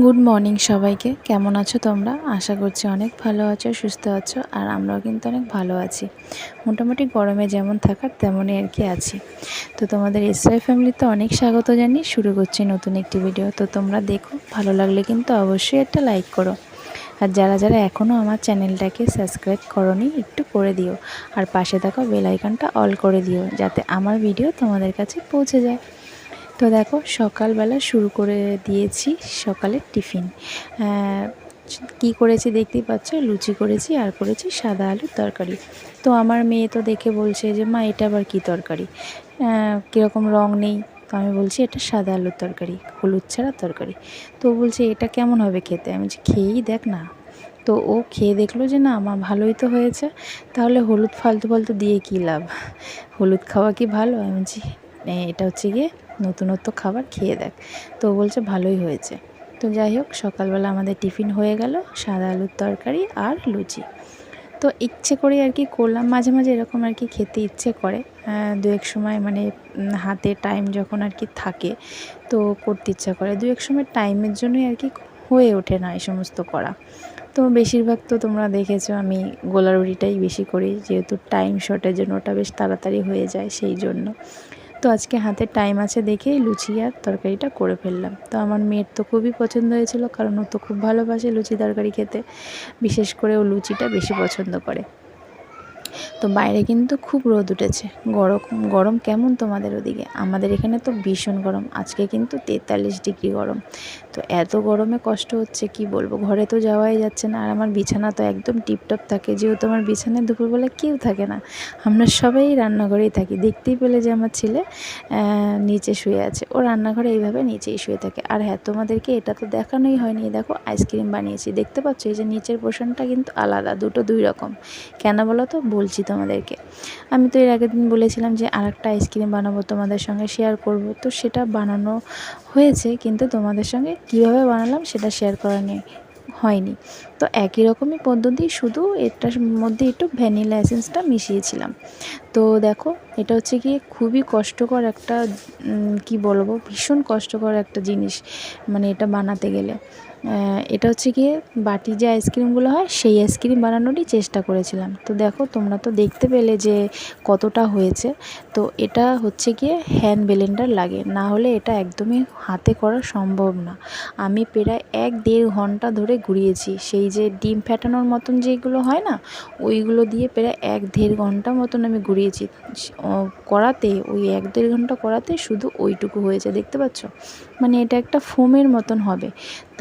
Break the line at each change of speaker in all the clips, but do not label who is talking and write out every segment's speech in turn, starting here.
Good morning সবাইকে। কেমন আছো তোমরা? আশা করছি অনেক ভালো আছো, সুস্থ আছো, আর আমরাও কিন্তু অনেক ভালো আছি। মোটামুটি গরমে যেমন থাকার, তেমনই আর কি আছি। তো তোমাদের এসআই ফ্যামিলিতে অনেক স্বাগত জানিয়ে শুরু করছি নতুন একটি ভিডিও তো তোমরা দেখো, ভালো লাগলে কিন্তু অবশ্যই একটা লাইক করো। আর যারা যারা এখনও আমার চ্যানেলটাকে সাবস্ক্রাইব করনি, একটু করে দিও। আর পাশে থাকা বেল আইকনটা অল করে দিও, যাতে আমার ভিডিও তোমাদের কাছে পৌঁছে যায়। তো দেখো, সকালবেলা শুরু করে দিয়েছি সকালের টিফিন। কি করেছি দেখতেই পাচ্ছ? লুচি করেছি, আর করেছি সাদা আলুর তরকারি। তো আমার মেয়ে তো দেখে বলছে যে, মা, এটা আবার কী তরকারি? কীরকম রং নেই। তো আমি বলছি, এটা সাদা আলুর তরকারি, হলুদ ছাড়া তরকারি। তো বলছে, এটা কেমন হবে খেতে? আমি বলছি, খেয়েই দেখ না। তো ও খেয়ে দেখল যে, না আমার ভালোই তো হয়েছে। তাহলে হলুদ ফালতু ফালতু দিয়ে কী লাভ? হলুদ খাওয়া কি ভালো? আমি বলছি এটা হচ্ছে গিয়ে নতুনত্ব খাবার খেয়ে দেখ। তো বলছে, ভালোই হয়েছে। তো যাই হোক, সকালবেলা আমাদের টিফিন হয়ে গেল, সাদা আলুর তরকারি আর লুচি। তো ইচ্ছে করে আর কি করলাম, মাঝে মাঝে এরকম আর কি খেতে ইচ্ছে করে। দু এক সময় মানে হাতে টাইম যখন আর কি থাকে, তো করতে ইচ্ছা করে। দু এক সময় টাইমের জন্যই আর কি হয়ে ওঠে না এই সমস্ত করা। তো বেশিরভাগ তো তোমরা দেখেছ, আমি গোলা রুটিটাই বেশি করি, যেহেতু টাইম শর্টের জন্য ওটা বেশ তাড়াতাড়ি হয়ে যায় সেই জন্য। তো আজকে হাতে টাইম আছে দেখে লুচি আর তরকারিটা করে ফেললাম। তো আমার মেয়ের তো খুবই পছন্দ হয়েছিল, কারণ ও তো খুব ভালোবাসে লুচি তরকারি খেতে। বিশেষ করে ও লুচিটা বেশি পছন্দ করে। তো বাইরে কিন্তু খুব রোদ উঠেছে। গরম গরম কেমন তোমাদের ওদিকে? আমাদের এখানে তো ভীষণ গরম। আজকে কিন্তু তেতাল্লিশ ডিগ্রি গরম। তো এত গরমে কষ্ট হচ্ছে, কি বলব? ঘরে তো যাওয়াই যাচ্ছে না। আর আমার বিছানা তো একদম টিপটপ থাকে। যেহেতু আমার বিছানায় দুপুরবেলা কেউ থাকে না। আমরা সবাই রান্নাঘরেই থাকি। দেখতেই পেলে যে আমার ছেলে নিচে শুয়ে আছে। ও রান্নাঘরে এইভাবে নিচেই শুয়ে থাকে। আর হ্যাঁ তোমাদেরকে এটা তো দেখানোই হয়নি। দেখো, আইসক্রিম বানিয়েছি। দেখতে পাচ্ছ? এই যে নিচের পোষণটা কিন্তু আলাদা, দুটো দুই রকম। কেন বলো তো? বলছি তোমাদেরকে। আমি তো এর আগের দিন বলেছিলাম যে আর একটা আইসক্রিম বানাবো তোমাদের সঙ্গে শেয়ার করব। তো সেটা বানানো হয়েছে, কিন্তু তোমাদের সঙ্গে কীভাবে বানালাম সেটা শেয়ার করা নেই, হয়নি। তো একই রকমই পদ্ধতি, শুধু এটার মধ্যে একটু ভ্যানিলা এসেন্সটা মিশিয়েছিলাম। তো দেখো, এটা হচ্ছে কি খুবই কষ্টকর একটা কি বলব, ভীষণ কষ্টকর একটা জিনিস মানে এটা বানাতে গেলে। এটা হচ্ছে গিয়ে বাটি যে আইসক্রিমগুলো হয়, সেই আইসক্রিম বানানোরই চেষ্টা করেছিলাম। তো দেখো, তোমরা তো দেখতে পেলে যে কতটা হয়েছে। তো এটা হচ্ছে গিয়ে হ্যান্ড ব্লেন্ডার লাগে, না হলে এটা একদমই হাতে করা সম্ভব না। আমি প্রায় এক দেড় ঘণ্টা ধরে ঘুরিয়েছি, সেই যে ডিম ফ্যাটানোর মতন যেগুলো হয় না, ওইগুলো দিয়ে প্রায় এক দেড় ঘণ্টা মতন আমি ঘুরিয়েছি। করাতে, ওই এক দেড় ঘণ্টা করাতে শুধু ওইটুকু হয়েছে, দেখতে পাচ্ছ? মানে এটা একটা ফোমের মতন হবে।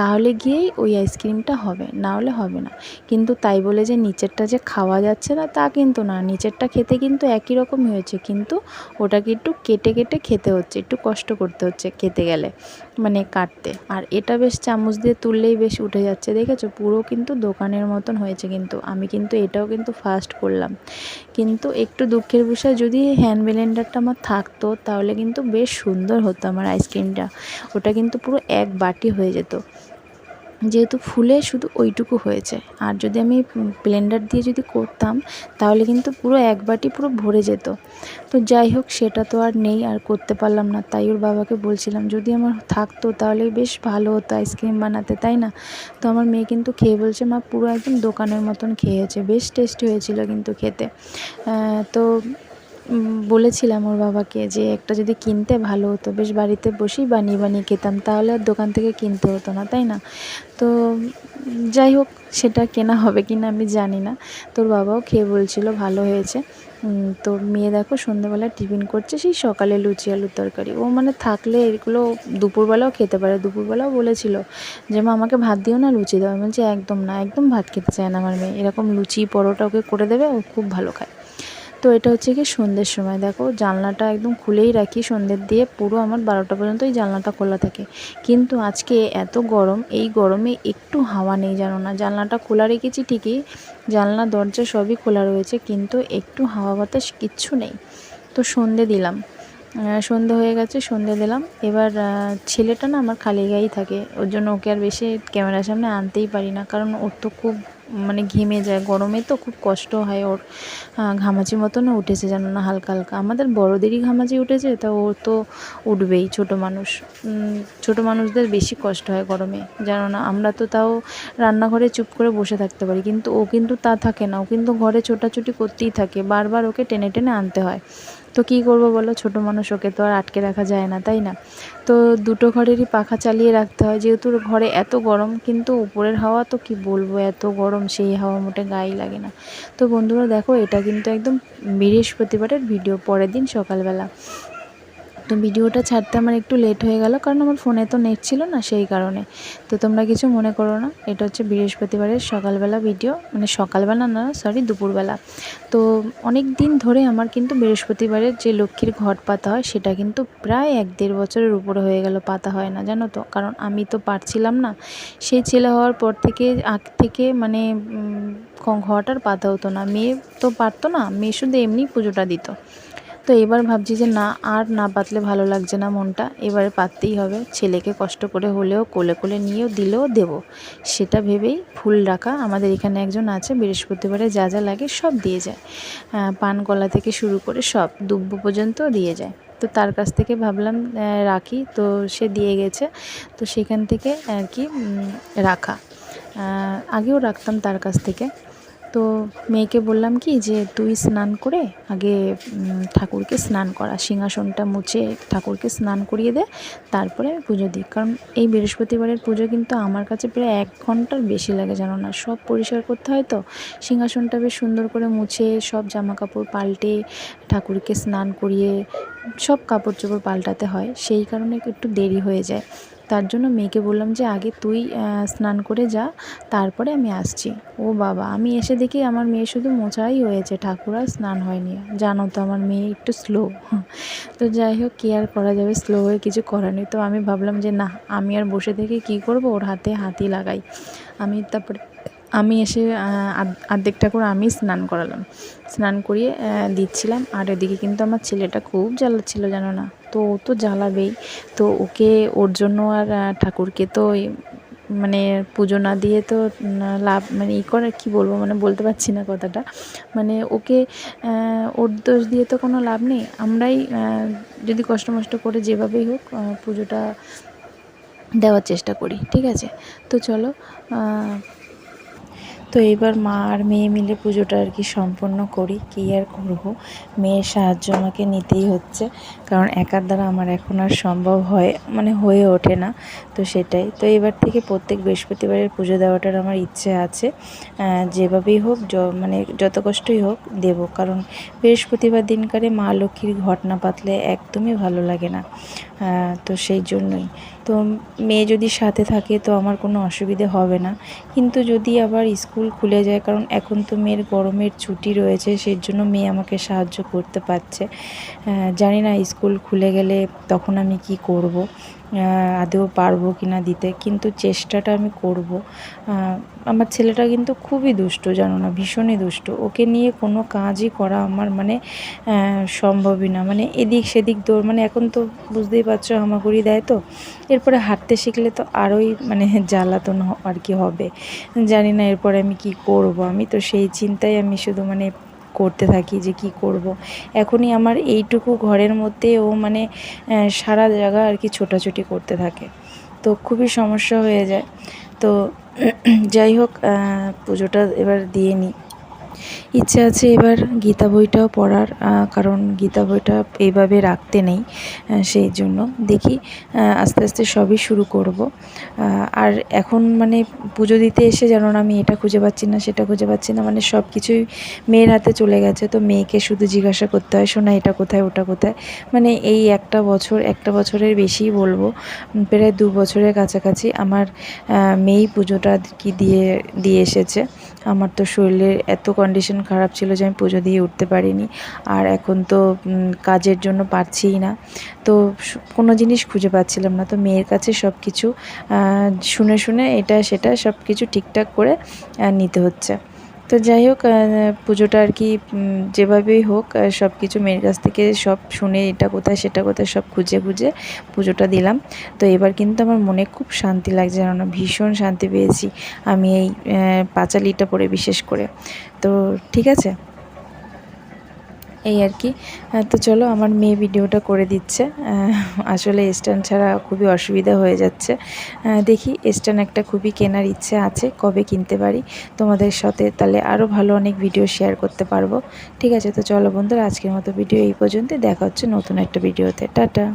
তাহলে গিয়েই ওই আইসক্রিমটা হবে না হলে হবে না। কিন্তু তাই বলে যে নিচেরটা যে খাওয়া যাচ্ছে না, তা কিন্তু না। নিচেরটা খেতে কিন্তু একই রকমই হয়েছে, কিন্তু ওটাকে একটু কেটে কেটে খেতে হচ্ছে, একটু কষ্ট করতে হচ্ছে খেতে গেলে মানে কাটতে। আর এটা বেশ চামচ দিয়ে তুললেই বেশ উঠে যাচ্ছে, দেখেছ? পুরো কিন্তু দোকানের মতন হয়েছে কিন্তু, আমি কিন্তু এটাও কিন্তু ফার্স্ট করলাম। কিন্তু একটু দুঃখের বিষয়, যদি হ্যান্ড ব্লেন্ডারটা আমার থাকতো, তাহলে কিন্তু বেশ সুন্দর হতো আমার আইসক্রিমটা। ওটা কিন্তু পুরো এক বাটি হয়ে যেত। যেহেতু ফুলে শুধু ওইটুকু হয়েছে। আর যদি আমি ব্লেন্ডার দিয়ে যদি করতাম, তাহলে কিন্তু পুরো এক বাটি পুরো ভরে যেত। তো যাই হোক, সেটা তো আর নেই, আর করতে পারলাম না। তাই ওর বাবাকে বলছিলাম, যদি আমার থাকতো, তাহলে বেশ ভালো হতো আইসক্রিম বানাতে, তাই না? তো আমার মেয়ে কিন্তু খেয়ে বলছে, মা, পুরো একদম দোকানের মতন খেয়েছে, বেশ টেস্টি হয়েছিল কিন্তু খেতে। তো বলেছিলাম ওর বাবাকে যে একটা যদি কিনতে ভালো হতো, বেশ বাড়িতে বসেই বানিয়ে বানিয়ে খেতাম, তাহলে আর দোকান থেকে কিনতে হতো না, তাই না? তো যাই হোক, সেটা কেনা হবে কি না আমি জানি না। তোর বাবাও খেয়ে বলছিল ভালো হয়েছে। তো মেয়ে দেখো সন্ধ্যেবেলা টিফিন করছে, সেই সকালে লুচি আলুর তরকারি। ও মানে থাকলে এগুলো দুপুরবেলাও খেতে পারে, দুপুরবেলাও বলেছিল যে, মা, আমাকে ভাত দিও না, লুচি দাও। আমি বলছি, একদম না, একদম ভাত খেতে চায় না আমার মেয়ে। এরকম লুচি পরোটা ওকে করে দেবে, ও খুব ভালো খায়। তো এটা হচ্ছে কি সন্ধ্যের সময়। দেখো, জানলাটা একদম খুলেই রাখি সন্ধ্যের দিয়ে। পুরো আমার বারোটা পর্যন্ত এই জানলাটা খোলা থাকে। কিন্তু আজকে এত গরম, এই গরমে একটু হাওয়া নেই, জানো না? জানলাটা খোলা রেখেছি ঠিকই, জানলা, দরজা সবই খোলা রয়েছে, কিন্তু একটু হাওয়া বাতাস কিচ্ছু নেই। তো সন্ধে দিলাম। সন্ধে হয়ে গেছে, সন্ধে দিলাম। এবার ছেলেটা না আমার খালি গায়েই থাকে। ওর জন্য ওকে আর বেশি ক্যামেরার সামনে আনতেই পারি না, কারণ ওর তো খুব মানে ঘেমে যায়, গরমে তো খুব কষ্ট হয় ওর ঘামাচি মতনও উঠেছে জানো না হালকা হালকা। আমাদের বড়দেরই ঘামাচি উঠেছে, তা ও তো উঠবেই, ছোট মানুষ। ছোট মানুষদের বেশি কষ্ট হয় গরমে, জানো না? আমরা তো তাও রান্নাঘরে চুপ করে বসে থাকতে পারি, কিন্তু ও কিন্তু তা থাকে না। ও কিন্তু ঘরে ছোটাছুটি করতেই থাকে, বারবার ওকে টেনে টেনে আনতে হয়। তো কি করব বলো? ছোট মানুষ, ওকে তো আর আটকে রাখা যায় না, তাই না? তো দুটো ঘরেরই পাখা চালিয়ে রাখতে হয়। যেহেতু ঘরে এত গরম, কিন্তু উপরের হাওয়া তো কি বলব, এত গরম, সেই হাওয়া মোটে গায়ে লাগে না। তো বন্ধুরা দেখো, এটা কিন্তু একদম বৃহস্পতিবারের ভিডিও, পরের দিন সকালবেলা। তো ভিডিওটা ছাড়তে আমার একটু লেট হয়ে গেল, কারণ আমার ফোনে তো নেট ছিল না সেই কারণে। তো তোমরা কিছু মনে করো না, এটা হচ্ছে বৃহস্পতিবারের সকালবেলা ভিডিও মানে সকালবেলা না সরি দুপুরবেলা। তো অনেক দিন ধরে আমার কিন্তু বৃহস্পতিবারের যে লক্ষ্মীর ঘট পাতা হয়, সেটা কিন্তু প্রায় এক দেড় বছরের উপরে হয়ে গেল পাতা হয় না, জানো তো? কারণ আমি তো পারছিলাম না। সেই ছেলে হওয়ার পর থেকে, আগ থেকে মানে ঘট আর পাতা হতো না। মেয়ে তো পারতো না, মেয়ে শুধু এমনি পুজোটা দিত। তো এবার ভাবছি যে না, আর না পাতলে ভালো লাগছে না মনটা। এবারে পাততেই হবে। ছেলেকে কষ্ট করে হলেও কোলে কোলে নিয়েও দিলেও দেবো। সেটা ভেবেই ফুল রাখা। আমাদের এখানে একজন আছে, বৃহস্পতিবারে যা যা লাগে সব দিয়ে যায়। পান কলা থেকে শুরু করে সব দুব্য পর্যন্ত দিয়ে যায়। তো তার কাছ থেকে ভাবলাম রাখি। তো সে দিয়ে গেছে। তো সেখান থেকে আর কি রাখা। আগেও রাখতাম তার কাছ থেকে। তো মেয়েকে বললাম কি যে, তুই স্নান করে আগে ঠাকুরকে স্নান করা, সিংহাসনটা মুছে ঠাকুরকে স্নান করিয়ে দে, তারপরে পুজো দিই। কারণ এই বৃহস্পতিবারের পুজো কিন্তু আমার কাছে প্রায় এক ঘণ্টার বেশি লাগে, জানো না? সব পরিষ্কার করতে হয় তো? সিংহাসনটা বেশ সুন্দর করে মুছে, সব জামা কাপড় পাল্টে ঠাকুরকে স্নান করিয়ে সব কাপড় চোপড় পাল্টাতে হয়, সেই কারণে একটু দেরি হয়ে যায়। তার জন্য মেয়েকে বললাম যে, আগে তুই স্নান করে যা, তারপরে আমি আসছি। ও বাবা, আমি এসে দেখি আমার মেয়ে শুধু মোছাই হয়েছে, ঠাকুর আর স্নান হয়নি। জানো তো আমার মেয়ে একটু স্লো তো যাই হোক, কী আর করা যাবে? স্লো হয়ে কিছু করার নেই। তো আমি ভাবলাম যে, না, আমি আর বসে থেকে কী করব? ওর হাতে হাতি লাগাই। আমি তারপরে আমি এসে আধ- ঠাকুর আমি স্নান করালাম। স্নান করিয়ে দিচ্ছিলাম। আর এদিকে কিন্তু আমার ছেলেটা খুব জ্বালাচ্ছিল, জানো না? তো ও তো জ্বালাবেই। তো ওকে, ওর জন্য আর ঠাকুরকে তো মানে পুজো না দিয়ে তো লাভ মানে ই করে কী বলব মানে বলতে পারছি না কথাটা। মানে ওকে ওর দোষ দিয়ে তো কোনো লাভ নেই। আমরাই যদি কষ্ট মষ্ট করে যেভাবেই হোক পুজোটা দেওয়ার চেষ্টা করি, ঠিক আছে? তো চলো তো এবার মা আর মেয়ে মিলে পুজোটা আর কি সম্পন্ন করি। কী আর করব? মেয়ের সাহায্য আমাকে নিতেই হচ্ছে, কারণ একার দ্বারা আমার এখন আর সম্ভব হয় মানে হয়ে ওঠে না, তো সেটাই। তো এবার থেকে প্রত্যেক বৃহস্পতিবারের পুজো দেওয়াটার আমার ইচ্ছে আছে। যেভাবেই হোক মানে যত কষ্টই হোক দেব, কারণ বৃহস্পতিবার দিনকারে মা লক্ষ্মীর ঘটনা পাতলে একদমই ভালো লাগে না। তো সেই জন্যই। তো মেয়ে যদি সাথে থাকে তো আমার কোনো অসুবিধে হবে না। কিন্তু যদি আবার স্কুল খুলে যায়, কারণ এখন তো মেয়ের গরমের ছুটি রয়েছে, সেই জন্য মেয়ে আমাকে সাহায্য করতে পারছে। জানি না স্কুল খুলে গেলে তখন আমি কি করব। আদৌ পারব কি না দিতে, কিন্তু চেষ্টাটা আমি করব। আমার ছেলেটা কিন্তু খুবই দুষ্ট, জানো না, ভীষণই দুষ্ট। ওকে নিয়ে কোনো কাজই করা আমার মানে সম্ভবই না। মানে এদিক সেদিক দৌড় মানে এখন তো বুঝতেই পারছ হামাগুড়ি দেয় তো। এরপরে হাঁটতে শিখলে তো আরোই মানে জ্বালাতন আর কি হবে। জানি না এরপরে আমি কি করব। আমি তো সেই চিন্তায় আমি শুধু মানে করতে থাকি যে কি করব। এখনই আমার এইটুকু ঘরের মধ্যে ও মানে সারা জায়গা আর কি ছোটাছুটি করতে থাকে। তো খুবই সমস্যা হয়ে যায়। তো যাই হোক পুজোটা এবার দিয়ে নিই। ইচ্ছে আছে এবার গীতা বইটাও পড়ার কারণ গীতা বইটা এইভাবে রাখতে নেই সেই জন্য। দেখি আস্তে আস্তে সবই শুরু করব। আর এখন মানে পুজো দিতে এসে যেন আমি এটা খুঁজে পাচ্ছি না, সেটা খুঁজে পাচ্ছি না মানে সব কিছুই মেয়ের হাতে চলে গেছে। তো মেয়েকে শুধু জিজ্ঞাসা করতে হয়, শোনা এটা কোথায়, ওটা কোথায়? মানে এই একটা বছর, একটা বছরের বেশিই বলব প্রায় দু বছরের কাছাকাছি আমার মেয়েই পুজোটা কি দিয়ে দিয়ে এসেছে। আমার তো শরীরের এত কন্ডিশন খারাপ ছিল যে আমি পুজো দিয়ে উঠতে পারিনি। আর এখন তো কাজের জন্য পারছিই না। তো কোনো জিনিস খুঁজে পাচ্ছিলাম না। তো মেয়ের কাছে সব কিছু শুনে শুনে এটা সেটা সব কিছু ঠিকঠাক করে নিতে হচ্ছে। তো যাই হোক পুজোটা আর কি যেভাবেই হোক সব কিছু মেয়ের কাছ থেকে সব শুনে এটা কোথায়, সেটা কোথায়, সব খুঁজে খুঁজে পুজোটা দিলাম। তো এবার কিন্তু আমার মনে খুব শান্তি লাগছে কেননা ভীষণ শান্তি পেয়েছি, আমি এই পাঁচালিটা পরে বিশেষ করে। তো ঠিক আছে? এই আর কি। তো চলো, আমার মেয়ে ভিডিওটা করে দিচ্ছে। আসলে স্ট্যান্ড ছাড়া খুবই অসুবিধা হয়ে যাচ্ছে। দেখি স্ট্যান্ড একটা খুবই কেনার ইচ্ছে আছে, কবে কিনতে পারি? তোমাদের সাথে তাহলে আরও ভালো অনেক ভিডিও শেয়ার করতে পারব। ঠিক আছে, তো চলো বন্ধুরা, আজকের মতো ভিডিও এই পর্যন্ত দেখা হচ্ছে নতুন একটা ভিডিওতে টাটা।